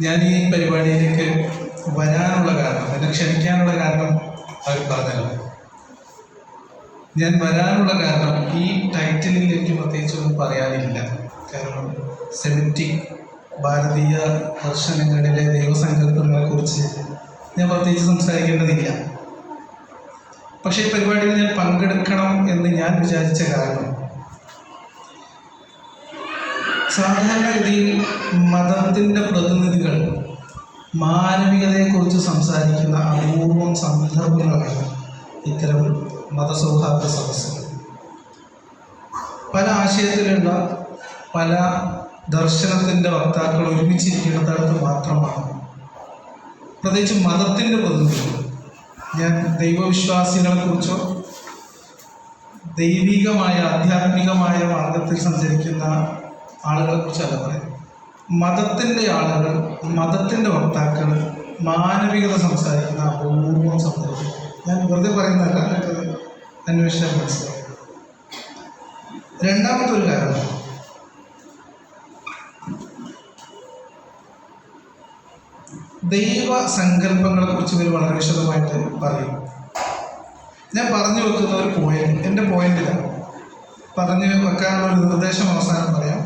ഞാൻ ഈ പരിപാടിയിലേക്ക് വരാനുള്ള കാരണം എന്നെ ക്ഷണിക്കാനുള്ള കാരണം അവർ പറഞ്ഞല്ലോ. ഞാൻ വരാനുള്ള കാരണം ഈ ടൈറ്റിലിൽ എനിക്ക് പ്രത്യേകിച്ചൊന്നും പറയാനില്ല. കാരണം സെമിറ്റിക് ഭാരതീയ ദർശനങ്ങളിലെ ദൈവസങ്കല്പങ്ങളെ കുറിച്ച് ഞാൻ പ്രത്യേകിച്ച് സംസാരിക്കേണ്ടതില്ല. പക്ഷേ ഈ പരിപാടിയിൽ ഞാൻ പങ്കെടുക്കണം എന്ന് ഞാൻ വിചാരിച്ച കാരണം സാധാരണഗതിയിൽ മതത്തിന്റെ പ്രതിനിധികൾ മാനവികതയെക്കുറിച്ച് സംസാരിക്കുന്ന അപൂർവം സന്ദർഭങ്ങളാണ് ഇത്തരം മതസൗഹാർദ്ദ സദസ്സുകൾ. പല ആശയത്തിലുള്ള പല ദർശനത്തിന്റെ വക്താക്കൾ ഒരുമിച്ചിരിക്കുന്നിടത്ത് മാത്രമാണ്. പ്രത്യേകിച്ച് മതത്തിന്റെ പ്രതിനിധികൾ. ഞാൻ ദൈവവിശ്വാസികളെക്കുറിച്ചോ ദൈവികമായ ആധ്യാത്മികമായ മാർഗത്തിൽ സഞ്ചരിക്കുന്ന ആളുകളെ കുറിച്ചല്ല പറയുന്നത്. മതത്തിന്റെ ആളുകൾ മതത്തിന്റെ വക്താക്കൾ മാനവികത സംസാരിക്കുന്ന അപൂർവം സംഭവം ഞാൻ വെറുതെ പറയുന്നതല്ല അന്വേഷിച്ചാൽ മനസ്സിലാവും. രണ്ടാമത്തെ ഒരു കാരണം. ദൈവ സങ്കല്പങ്ങളെ കുറിച്ച് ഇവർ വളരെ വിശദമായിട്ട് പറയും. ഞാൻ പറഞ്ഞു വെക്കുന്ന ഒരു പോയിന്റ് എന്റെ പോയിന്റിലാണ് പറഞ്ഞു വെക്കാനുള്ള ഒരു നിർദ്ദേശം അവസാനം പറയാം.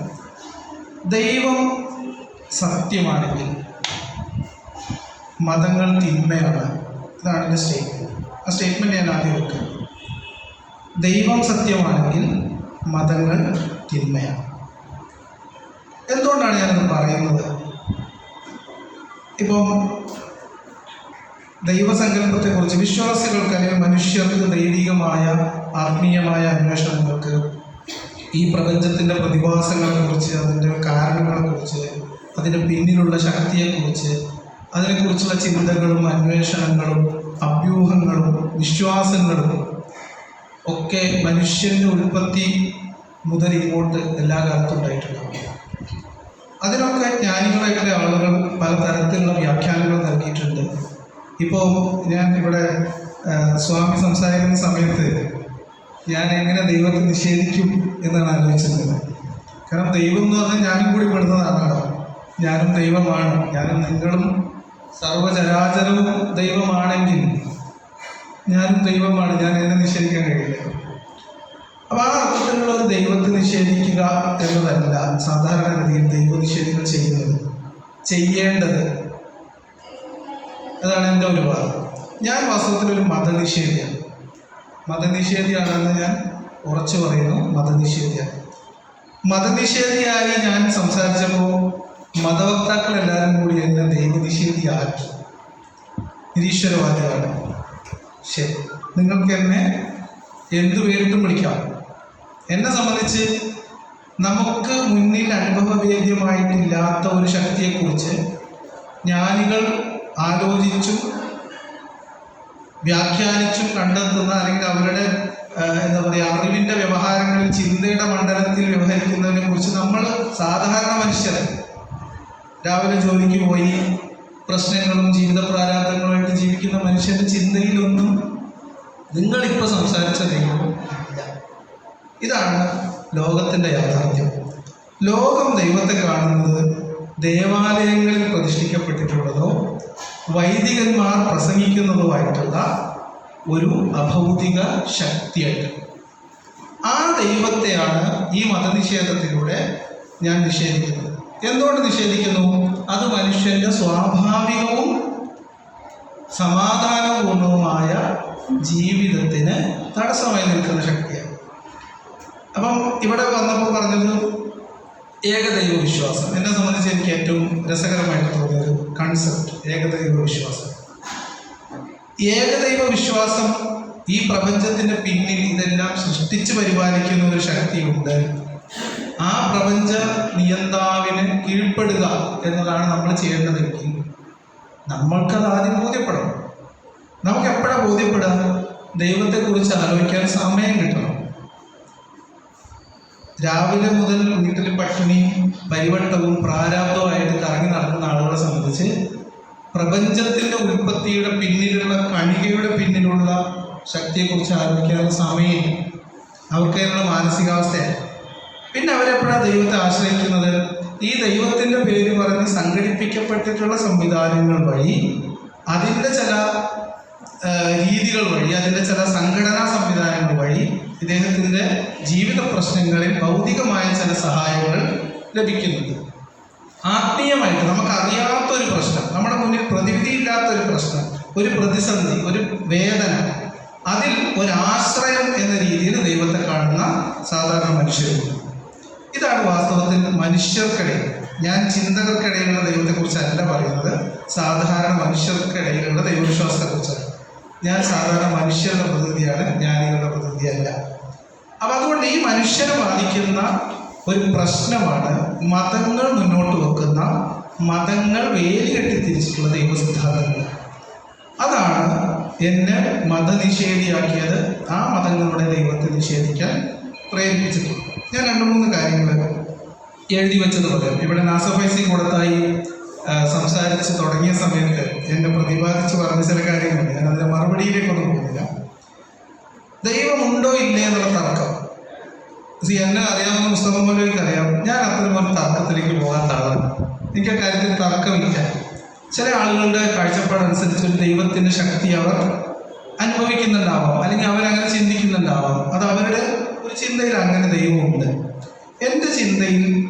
ദൈവം സത്യമാണെങ്കിൽ മതങ്ങൾ തിന്മയാണ്. ഇതാണ് എന്റെ സ്റ്റേറ്റ്മെന്റ് ആ സ്റ്റേറ്റ്മെന്റ് ഞാൻ ആദ്യം വെക്കുക ദൈവം സത്യമാണെങ്കിൽ മതങ്ങൾ തിന്മയാണ്. എന്തുകൊണ്ടാണ് ഞാനത് പറയുന്നത്? ഇപ്പം ദൈവസങ്കല്പത്തെക്കുറിച്ച് വിശ്വാസികൾക്ക് അല്ലെങ്കിൽ മനുഷ്യർക്ക് ദൈവികമായ ആത്മീയമായ അന്വേഷണങ്ങൾക്ക് ഈ പ്രപഞ്ചത്തിന്റെ പ്രതിഭാസങ്ങളെക്കുറിച്ച് അതിന്റെ കാരണങ്ങളെക്കുറിച്ച് അതിന്റെ പിന്നിലുള്ള ശക്തിയെക്കുറിച്ച് അതിനെക്കുറിച്ചുള്ള ചിന്തകളും അന്വേഷണങ്ങളും അഭ്യൂഹങ്ങളും വിശ്വാസങ്ങളും ഒക്കെ മനുഷ്യന്റെ ഉൽപ്പത്തി മുതൽ ഇങ്ങോട്ട് എല്ലാ കാലത്തും ഉണ്ടായിട്ടുണ്ടാവും. അതിനൊക്കെ ജ്ഞാനികളായിട്ടുള്ള ആളുകൾ പലതരത്തിലുള്ള വ്യാഖ്യാനങ്ങൾ നൽകിയിട്ടുണ്ട്. ഇപ്പോൾ ഞാൻ ഇവിടെ സ്വാമി സംസാരിക്കുന്ന സമയത്ത് ഞാൻ എങ്ങനെ ദൈവത്തെ നിഷേധിക്കും എന്നാണ് ആലോചിച്ചത് കാരണം ദൈവം എന്ന് പറഞ്ഞാൽ ഞാനും കൂടി പെടുന്നതാണല്ലോ ഞാനും ദൈവമാണ്. ഞാനും നിങ്ങളും സർവചരാചരവും ദൈവമാണെങ്കിൽ ഞാനും ദൈവമാണ്. ഞാൻ എന്നെ നിഷേധിക്കാൻ കഴിയില്ല. അപ്പൊ ആ അർത്ഥത്തിലുള്ള ഒരു ദൈവത്തെ നിഷേധിക്കുക എന്നതല്ല സാധാരണഗതിയിൽ ദൈവനിഷേധികൾ ചെയ്യുന്നത്. ചെയ്യേണ്ടത്. അതാണ് എന്റെ ഒരു വാദം. ഞാൻ വാസ്തവത്തിൽ ഒരു മതനിഷേധിയാണ്. മതനിഷേധിയാണെന്ന് ഞാൻ ഉറച്ചു പറയുന്നു. മതനിഷേധിയാണ്. മതനിഷേധിയായി ഞാൻ സംസാരിച്ചപ്പോൾ മതവക്താക്കൾ എല്ലാവരും കൂടി എന്നെ ദൈവനിഷേധിയാക്കി. നിരീശ്വരവാദിയാണ് ശരി. നിങ്ങൾക്ക് എന്നെ എന്തു പേരിട്ടും വിളിക്കാം. എന്നെ സംബന്ധിച്ച് നമുക്ക് മുന്നിൽ അനുഭവവേദ്യമായിട്ടില്ലാത്ത ഒരു ശക്തിയെക്കുറിച്ച് ജ്ഞാനികൾ ആലോചിച്ചും വ്യാഖ്യാനിച്ചും കണ്ടെത്തുന്ന അല്ലെങ്കിൽ അവരുടെ എന്താ പറയുക അറിവിന്റെ വ്യവഹാരങ്ങളിൽ ചിന്തയുടെ മണ്ഡലത്തിൽ വ്യവഹരിക്കുന്നതിനെ കുറിച്ച് നമ്മൾ സാധാരണ മനുഷ്യർ രാവിലെ ജോലിക്ക് പോയി പ്രശ്നങ്ങളും ജീവിത പ്രാരാബ്ദങ്ങളുമായിട്ട് ജീവിക്കുന്ന മനുഷ്യന്റെ ചിന്തയിലൊന്നും നിങ്ങളിപ്പോൾ സംസാരിച്ച ദൈവം ഇതാണ് ലോകത്തിന്റെ യാഥാർത്ഥ്യം. ലോകം ദൈവത്തെ കാണുന്നത് ദേവാലയങ്ങളിൽ പ്രതിഷ്ഠിക്കപ്പെട്ടിട്ടുള്ളതോ വൈദികന്മാർ പ്രസംഗിക്കുന്നതുമായിട്ടുള്ള ഒരു അഭൗതിക ശക്തിയായിട്ട്. ആ ദൈവത്തെയാണ് ഈ മതനിഷേധത്തിലൂടെ ഞാൻ നിഷേധിക്കുന്നത്. എന്തുകൊണ്ട് നിഷേധിക്കുന്നു? അത് മനുഷ്യന്റെ സ്വാഭാവികവും സമാധാനപൂർണവുമായ ജീവിതത്തിന് തടസ്സമായി നിൽക്കുന്ന ശക്തിയാണ്. അപ്പം ഇവിടെ വന്നപ്പോൾ പറഞ്ഞത് ഏകദൈവ വിശ്വാസം എന്നെ സംബന്ധിച്ച് എനിക്ക് ഏറ്റവും രസകരമായിട്ട് തോന്നിയ ഒരു കൺസെപ്റ്റ് ഏകദൈവ വിശ്വാസം. ഏകദൈവ വിശ്വാസം ഈ പ്രപഞ്ചത്തിന്റെ പിന്നിൽ ഇതെല്ലാം സൃഷ്ടിച്ചു പരിപാലിക്കുന്ന ഒരു ശക്തിയുണ്ട്. ആ പ്രപഞ്ച നിയന്താവിന് കീഴ്പ്പെടുക എന്നതാണ് നമ്മൾ ചെയ്യേണ്ടതെങ്കിൽ നമ്മൾക്കത് ആദ്യം ബോധ്യപ്പെടണം. നമുക്ക് എപ്പോഴാണ് ബോധ്യപ്പെടുക ദൈവത്തെക്കുറിച്ച് ആലോചിക്കാൻ സമയം കിട്ടണം. രാവിലെ മുതൽ വീട്ടിൽ പട്ടിണിയും പരിവട്ടവും പ്രാരാബ്ദവുമായിട്ട് കറങ്ങി നടക്കുന്ന ആളുകളെ സംബന്ധിച്ച് പ്രപഞ്ചത്തിന്റെ ഉൽപ്പത്തിയുടെ പിന്നിലുള്ള കണികയുടെ പിന്നിലുള്ള ശക്തിയെക്കുറിച്ച് ആലോചിക്കാനുള്ള സമയമില്ല. അവർക്ക് അതിനുള്ള മാനസികാവസ്ഥയാണ്. പിന്നെ അവരെപ്പോഴാണ് ദൈവത്തെ ആശ്രയിക്കുന്നത്? ഈ ദൈവത്തിന്റെ പേര് പറഞ്ഞ് സംഘടിപ്പിക്കപ്പെട്ടിട്ടുള്ള സംവിധാനങ്ങൾ വഴി അതിന്റെ ചില രീതികൾ വഴി അതിന്റെ ചില സംഘടനാ സംവിധാനങ്ങൾ വഴി ഇദ്ദേഹത്തിന്റെ ജീവിത പ്രശ്നങ്ങളിൽ ഭൗതികമായ ചില സഹായങ്ങൾ ലഭിക്കുന്നുണ്ട് ആത്മീയമായിട്ട് നമുക്ക് അറിയാത്ത ഒരു പ്രശ്നം നമ്മുടെ മുന്നിൽ പ്രതിവിധിയില്ലാത്ത ഒരു പ്രശ്നം ഒരു പ്രതിസന്ധി ഒരു വേദന അതിൽ ഒരാശ്രയം എന്ന രീതിയിൽ ദൈവത്തെ കാണുന്ന സാധാരണ മനുഷ്യരുണ്ട്. ഇതാണ് വാസ്തവത്തിൽ മനുഷ്യർക്കിടയിൽ ഞാൻ ചിന്തകർക്കിടയിലുള്ള ദൈവത്തെക്കുറിച്ചല്ല പറയുന്നത് സാധാരണ മനുഷ്യർക്കിടയിലുള്ള ദൈവവിശ്വാസത്തെക്കുറിച്ചാണ്. ഞാൻ സാധാരണ മനുഷ്യരുടെ പ്രതിനിധിയാണ് ജ്ഞാനികളുടെ പ്രതിനിധിയല്ല. അപ്പം അതുകൊണ്ട് ഈ മനുഷ്യരെ ബാധിക്കുന്ന ഒരു പ്രശ്നമാണ് മതങ്ങൾ മുന്നോട്ട് വെക്കുന്ന മതങ്ങൾ വേലികെട്ടി തിരിച്ചിട്ടുള്ള ദൈവസിദ്ധാന്തങ്ങൾ. അതാണ് എന്നെ മതനിഷേധിയാക്കിയത് ആ മതങ്ങളുടെ ദൈവത്തെ നിഷേധിക്കാൻ പ്രേരിപ്പിച്ചിട്ടുള്ളത്. ഞാൻ രണ്ട് മൂന്ന് കാര്യങ്ങൾ എഴുതി വെച്ചത് പറയാം ഇവിടെ നാസഫൈസി കൊടുത്തായി സംസാരിച്ച് തുടങ്ങിയ സമയത്ത് എന്നെ പ്രതിപാദിച്ച് പറഞ്ഞ ചില കാര്യങ്ങളുണ്ട്. ഞാൻ അതിന്റെ മറുപടിയിലേക്കൊന്നും പോകുന്നില്ല. ദൈവമുണ്ടോ ഇല്ലേ എന്നുള്ള തർക്കം. എന്നെ അറിയാവുന്ന പുസ്തകം പോലും എനിക്കറിയാം. ഞാൻ അത്തരം ഒരു തർക്കത്തിലേക്ക് പോകാത്ത ആളാണ് എനിക്ക് കാര്യത്തിൽ തർക്കമില്ല. ചില ആളുകളുടെ കാഴ്ചപ്പാടനുസരിച്ച് ഒരു ദൈവത്തിന്റെ ശക്തി അവർ അനുഭവിക്കുന്നുണ്ടാവാം. അല്ലെങ്കിൽ അവരങ്ങനെ ചിന്തിക്കുന്നുണ്ടാവാം. അത് അവരുടെ ഒരു ചിന്തയിൽ അങ്ങനെ ദൈവമുണ്ട്. എന്റെ ചിന്തയിൽ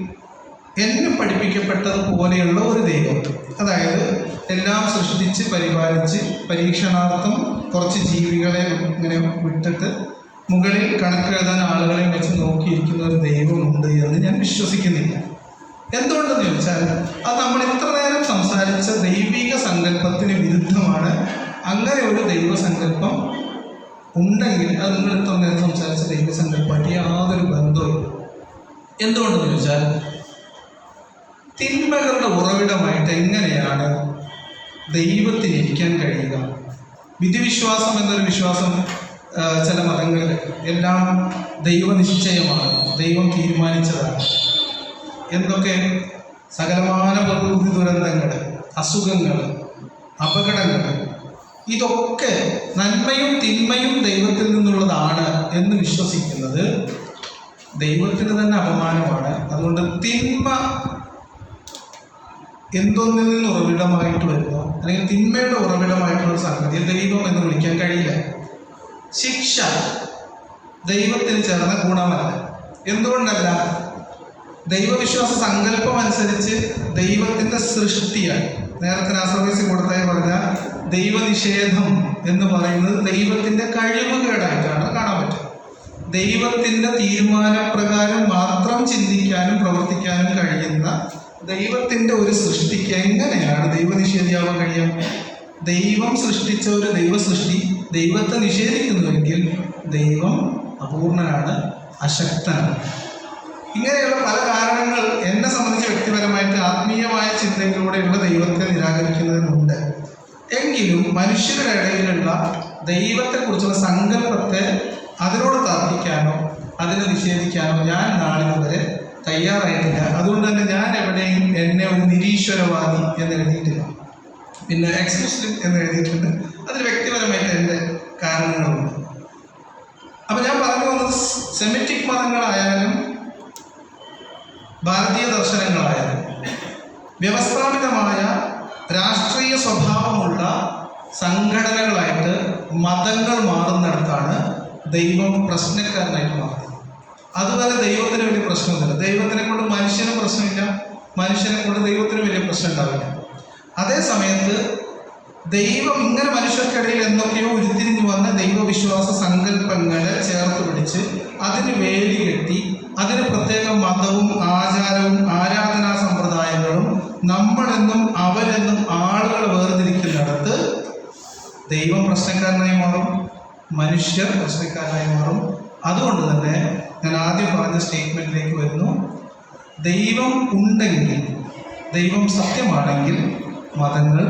എന്നെ പഠിപ്പിക്കപ്പെട്ടതുപോലെയുള്ള ഒരു ദൈവം. അതായത് എല്ലാം സൃഷ്ടിച്ച് പരിപാലിച്ച് പരീക്ഷണാർത്ഥം കുറച്ച് ജീവികളെ ഇങ്ങനെ വിട്ടിട്ട് മുകളിൽ കണക്കെഴുതാൻ ആളുകളെ വെച്ച് നോക്കിയിരിക്കുന്ന ഒരു ദൈവമുണ്ട് എന്ന് ഞാൻ വിശ്വസിക്കുന്നില്ല. എന്തുകൊണ്ടെന്ന് ചോദിച്ചാൽ അത് നമ്മൾ ഇത്ര നേരം സംസാരിച്ച ദൈവിക സങ്കല്പത്തിന് വിരുദ്ധമാണ്. അങ്ങനെ ഒരു ദൈവസങ്കല്പം ഉണ്ടെങ്കിൽ അത് നിങ്ങൾ ഇത്ര നേരം സംസാരിച്ച ദൈവസങ്കല്പമായിട്ട് യാതൊരു ബന്ധവും എന്തുകൊണ്ടെന്ന് ചോദിച്ചാൽ തിന്മകളുടെ ഉറവിടമായിട്ട് എങ്ങനെയാണ് ദൈവത്തിന് ഇരിക്കാൻ കഴിയുക? വിധിവിശ്വാസം എന്നൊരു വിശ്വാസം ചില മതങ്ങളിൽ എല്ലാം ദൈവനിശ്ചയമാണ് ദൈവം തീരുമാനിച്ചതാണ്. എന്തൊക്കെ? സകലമാന പ്രകൃതി ദുരന്തങ്ങൾ അസുഖങ്ങൾ അപകടങ്ങൾ ഇതൊക്കെ നന്മയും തിന്മയും ദൈവത്തിൽ നിന്നുള്ളതാണ് എന്ന് വിശ്വസിക്കുന്നത് ദൈവത്തിന് തന്നെ അപമാനമാണ്. അതുകൊണ്ട് തിന്മ എന്തൊന്നിൽ നിന്ന് ഉറവിടമായിട്ട് വരുന്നോ? അല്ലെങ്കിൽ തിന്മയുടെ ഉറവിടമായിട്ടുള്ള സംഗതി ദൈവം എന്ന് വിളിക്കാൻ കഴിയില്ല. ശിക്ഷ. ദൈവത്തിന് ചേർന്ന ഗുണമല്ല. എന്തുകൊണ്ടല്ല? ദൈവവിശ്വാസ സങ്കല്പം അനുസരിച്ച് ദൈവത്തിന്റെ സൃഷ്ടിയാണ്. നേരത്തെ നാസർവീസ് കൊടുത്തായി പറഞ്ഞ ദൈവനിഷേധം എന്ന് പറയുന്നത് ദൈവത്തിന്റെ കഴിവുകേടായിട്ടാണ് കാണാൻ പറ്റുക. ദൈവത്തിന്റെ തീരുമാനപ്രകാരം മാത്രം ചിന്തിക്കാനും പ്രവർത്തിക്കാനും കഴിയുന്ന ദൈവത്തിന്റെ ഒരു സൃഷ്ടിക്ക് എങ്ങനെയാണ് ദൈവനിഷേധിയാവാൻ കഴിയാം ദൈവം സൃഷ്ടിച്ച ഒരു ദൈവസൃഷ്ടി ദൈവത്തെ നിഷേധിക്കുന്നുവെങ്കിൽ ദൈവം അപൂർണനാണ് അശക്തനാണ്. ഇങ്ങനെയുള്ള പല കാരണങ്ങൾ എന്നെ സംബന്ധിച്ച് വ്യക്തിപരമായിട്ട് ആത്മീയമായ ചിന്തയിലൂടെയുള്ള ദൈവത്തെ നിരാകരിക്കുന്നതിനുണ്ട്. എങ്കിലും മനുഷ്യരുടെ ഇടയിലുള്ള ദൈവത്തെക്കുറിച്ചുള്ള സങ്കല്പത്തെ അതിനോട് തർക്കിക്കാനോ അതിനെ നിഷേധിക്കാനോ ഞാൻ നാളിൽ വരെ തയ്യാറായിട്ടില്ല. അതുകൊണ്ട് തന്നെ ഞാൻ എവിടെയും എന്നെ ഒരു നിരീശ്വരവാദി എന്ന് എഴുതിയിട്ടില്ല. പിന്നെ എക്സ് എന്ന് എഴുതിയിട്ടുണ്ട്. അതിൽ വ്യക്തിപരമായിട്ട് എന്റെ കാരണങ്ങളുണ്ട്. അപ്പൊ ഞാൻ പറഞ്ഞു വന്നത് സെമിറ്റിക് മതങ്ങളായാലും ഭാരതീയ ദർശനങ്ങളായാലും വ്യവസ്ഥാപിതമായ രാഷ്ട്രീയ സ്വഭാവമുള്ള സംഘടനകളായിട്ട് മതങ്ങൾ മാറുന്നിടത്താണ് ദൈവം പ്രശ്നക്കാരനായിട്ട് മാറുന്നത്. അതുവരെ ദൈവത്തിന് വലിയ പ്രശ്നമൊന്നുമില്ല. ദൈവത്തിനെ കൊണ്ട് മനുഷ്യന് പ്രശ്നമില്ല. മനുഷ്യനെ കൊണ്ട് ദൈവത്തിന് വലിയ പ്രശ്നം ഉണ്ടാവില്ല. അതേ സമയത്ത് ദൈവം ഇങ്ങനെ മനുഷ്യർക്കിടയിൽ എന്തൊക്കെയോ ഉരുത്തിരിഞ്ഞു വന്ന ദൈവവിശ്വാസ സങ്കല്പങ്ങളെ ചേർത്ത് പിടിച്ച് അതിന് വേലി കെട്ടി അതിന് പ്രത്യേക മതവും ആചാരവും ആരാധനാ സമ്പ്രദായങ്ങളും നമ്മളെന്നും അവരെന്നും ആളുകൾ വേർതിരിക്കുന്നിടത്ത് ദൈവം പ്രശ്നക്കാരനായി മാറും മനുഷ്യർ പ്രശ്നക്കാരനായി മാറും. അതുകൊണ്ട് തന്നെ ഞാൻ ആദ്യം പറഞ്ഞ സ്റ്റേറ്റ്മെന്റിലേക്ക് വരുന്നു. ദൈവം ഉണ്ടെങ്കിൽ ദൈവം സത്യമാണെങ്കിൽ മതങ്ങൾ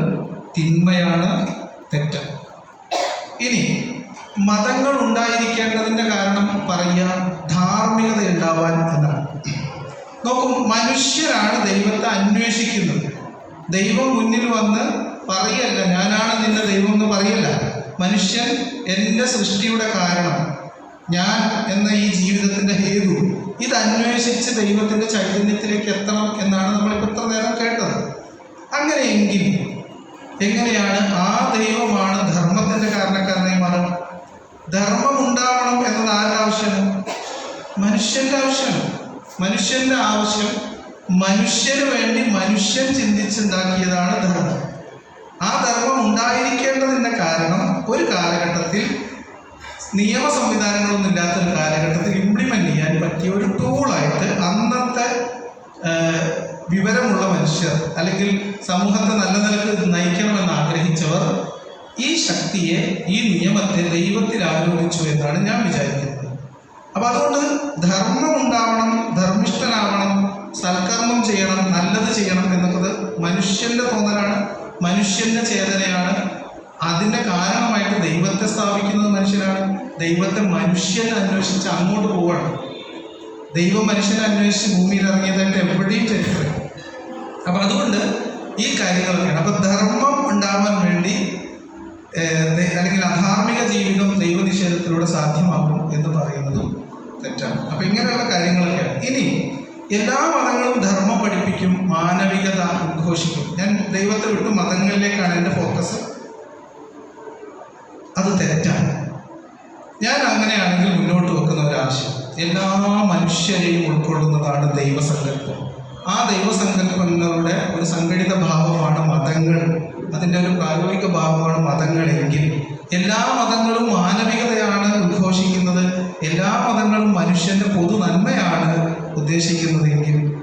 തിന്മയാണ് തെറ്റ്. ഇനി മതങ്ങൾ ഉണ്ടായിരിക്കേണ്ടതിന്റെ കാരണം പറയുക ധാർമ്മികത ഉണ്ടാവാൻ എന്നാണ്. നോക്കും മനുഷ്യരാണ് ദൈവത്തെ അന്വേഷിക്കുന്നത്. ദൈവം മുന്നിൽ വന്ന് പറയല്ല ഞാനാണ് നിന്റെ ദൈവം എന്ന് പറയല്ല. മനുഷ്യൻ എന്റെ സൃഷ്ടിയുടെ കാരണം ഞാൻ എന്ന ഈ ജീവിതത്തിന്റെ ഹേതു. ഇത് അന്വേഷിച്ച് ദൈവത്തിന്റെ ചൈതന്യത്തിലേക്ക് എത്തണം എന്നാണ് നമ്മളിപ്പോൾ ഇത്ര നേരം കേട്ടത് അങ്ങനെയെങ്കിൽ എങ്ങനെയാണ്? ആ ദൈവമാണ് ധർമ്മത്തിന്റെ കാരണക്കാരനായി മാറണം ധർമ്മം ഉണ്ടാവണം എന്നത് ആരുടെ മനുഷ്യന്റെ ആവശ്യം. മനുഷ്യന്റെ ആവശ്യം മനുഷ്യന് വേണ്ടി മനുഷ്യൻ ചിന്തിച്ചുണ്ടാക്കിയതാണ് ധർമ്മം. ആ ധർമ്മം ഉണ്ടായിരിക്കേണ്ടതിന്റെ കാരണം ഒരു കാലഘട്ടത്തിൽ നിയമ സംവിധാനങ്ങളൊന്നും ഇല്ലാത്ത ഒരു കാലഘട്ടത്തിൽ ഇംപ്ലിമെന്റ് ചെയ്യാൻ പറ്റിയ ഒരു ടൂളായിട്ട് അന്നത്തെ വിവരമുള്ള മനുഷ്യർ അല്ലെങ്കിൽ സമൂഹത്തെ നല്ല നിലയ്ക്ക് നയിക്കണമെന്ന് ആഗ്രഹിച്ചവർ ഈ ശക്തിയെ ഈ നിയമത്തെ ദൈവത്തിൽ ആരോപിച്ചു എന്നാണ് ഞാൻ വിചാരിക്കുന്നത്. അപ്പൊ അതുകൊണ്ട് ധർമ്മം ഉണ്ടാവണം ധർമ്മിഷ്ഠനാവണം സൽക്കർമ്മം ചെയ്യണം നല്ലത് ചെയ്യണം എന്നുള്ളത് മനുഷ്യന്റെ തോന്നലാണ് മനുഷ്യന്റെ ചേതനയാണ്. അതിന്റെ കാരണമായിട്ട് ദൈവത്തെ സ്ഥാപിക്കുന്നത് മനുഷ്യനാണ് ദൈവത്തെ മനുഷ്യനെ അന്വേഷിച്ച് അങ്ങോട്ട് പോവാണ്. ദൈവം മനുഷ്യനെ അന്വേഷിച്ച് ഭൂമിയിൽ ഇറങ്ങിയതായിട്ട് എവിടെയും ചരിത്രം. അപ്പൊ അതുകൊണ്ട് ഈ കാര്യങ്ങളൊക്കെയാണ്. അപ്പൊ ധർമ്മം ഉണ്ടാവാൻ വേണ്ടി അല്ലെങ്കിൽ അധാർമിക ജീവിതം ദൈവനിഷേധത്തിലൂടെ സാധ്യമാകും എന്ന് പറയുന്നതും തെറ്റാണ്. അപ്പൊ ഇങ്ങനെയുള്ള കാര്യങ്ങളൊക്കെയാണ്. ഇനി എല്ലാ മതങ്ങളും ധർമ്മം പഠിപ്പിക്കും മാനവികത ഉദ്ഘോഷിക്കും. ഞാൻ ദൈവത്തെ വിട്ടു മതങ്ങളിലേക്കാണ് എന്റെ ഫോക്കസ്. അത് തെറ്റാണ്. ഞാൻ അങ്ങനെയാണെങ്കിൽ മുന്നോട്ട് വെക്കുന്ന ഒരാശയം എല്ലാ മനുഷ്യരെയും ഉൾക്കൊള്ളുന്നതാണ് ദൈവസങ്കല്പം. ആ ദൈവസങ്കല്പങ്ങളുടെ ഒരു സംഘടിത ഭാവമാണ് മതങ്ങൾ. അതിന്റെ ഒരു പ്രായോഗിക ഭാവമാണ് മതങ്ങളെങ്കിൽ എല്ലാ മതങ്ങളും മാനവികതയാണ് ഉദ്ഘോഷിക്കുന്നത്. എല്ലാ മതങ്ങളും മനുഷ്യന്റെ പൊതു നന്മയാണ് ഉദ്ദേശിക്കുന്നതെങ്കിൽ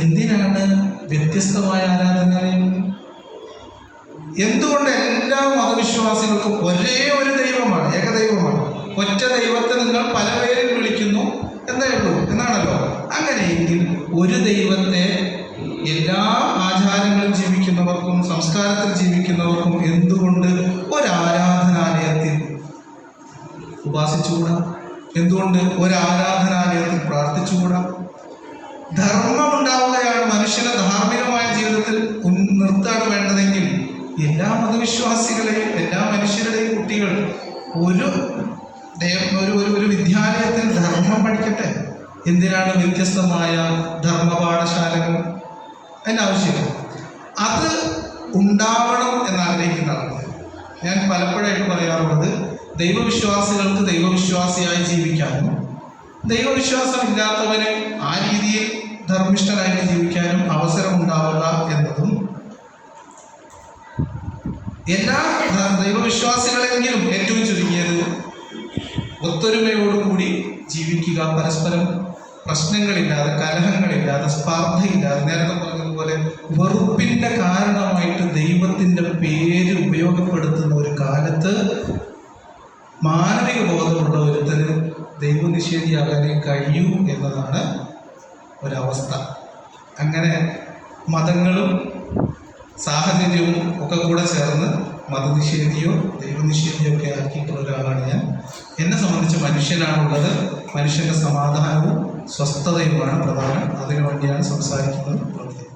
എന്തിനാണ് വ്യത്യസ്തമായ ആരാധനാലയം എന്തുകൊണ്ട് എല്ലാ മതവിശ്വാസികൾക്കും ഒരേ ഒരു ദൈവമാണ് ഏകദൈവമാണ്? ഒറ്റ ദൈവത്തെ നിങ്ങൾ പല പേരിൽ വിളിക്കുന്നു എന്നേ ഉള്ളൂ. എന്നാണല്ലോ? അങ്ങനെയെങ്കിൽ ഒരു ദൈവത്തെ എല്ലാ ആചാരങ്ങളും ജീവിക്കുന്നവർക്കും സംസ്കാരത്തിൽ ജീവിക്കുന്നവർക്കും എന്തുകൊണ്ട് ഒരു ആരാധനാലയത്തിൽ ഉപാസിച്ചുകൂടാ? എന്തുകൊണ്ട് ഒരു ആരാധനാലയത്തിൽ പ്രാർത്ഥിച്ചുകൂടാ? ധർമ്മം ഉണ്ടാവുകയാണ് മനുഷ്യനെ ധാർമ്മികമായ ജീവിതത്തിൽ നിർത്താൻ വേണ്ടതെങ്കിൽ എല്ലാ മതവിശ്വാസികളെയും എല്ലാ മനുഷ്യരുടെയും കുട്ടികൾ ഒരു ഒരു ഒരു വിദ്യാലയത്തിൽ ധർമ്മം പഠിക്കട്ടെ. എന്തിനാണ് വ്യത്യസ്തമായ ധർമ്മപാഠശാലകൾ? അതിന്റെ ആവശ്യമില്ല. അത് ഉണ്ടാവണം എന്നാഗ്രഹിക്കുന്ന ആളുകൾ ഞാൻ പലപ്പോഴായിട്ട് പറയാറുള്ളത് ദൈവവിശ്വാസികൾക്ക് ദൈവവിശ്വാസിയായി ജീവിക്കാനും ദൈവവിശ്വാസം ഇല്ലാത്തവന് ആ രീതിയിൽ ധർമ്മിഷ്ഠനായിട്ട് ജീവിക്കാനും അവസരം ഉണ്ടാവുക എന്നതും എല്ലാ ദൈവവിശ്വാസികളെങ്കിലും ഏറ്റവും ചുരുങ്ങിയത് ഒത്തൊരുമയോടുകൂടി ജീവിക്കുക പരസ്പരം പ്രശ്നങ്ങളില്ലാതെ കലഹങ്ങളില്ലാതെ സ്പർദ്ധയില്ലാതെ നേരത്തെ പറഞ്ഞതുപോലെ വെറുപ്പിന്റെ കാരണമായിട്ട് ദൈവത്തിന്റെ പേര് ഉപയോഗപ്പെടുത്തുന്ന ഒരു കാലത്ത് മാനവിക ബോധമുള്ള ഒരുത്തന് ദൈവനിഷേധിയാകാനേ കഴിയൂ എന്നതാണ് ഒരവസ്ഥ. അങ്ങനെ മതങ്ങളും സാഹചര്യവും ഒക്കെ കൂടെ ചേർന്ന് മതനിഷേധിയോ ദൈവനിഷേധിയോ ഒക്കെ ആക്കിയിട്ടുള്ള ഒരാളാണ് ഞാൻ. എന്നെ സംബന്ധിച്ച് മനുഷ്യനാണുള്ളത്. മനുഷ്യന്റെ സമാധാനവും സ്വസ്ഥതയുമാണ് പ്രധാനം. അതിനു വേണ്ടിയാണ് സംസാരിക്കുന്നത്.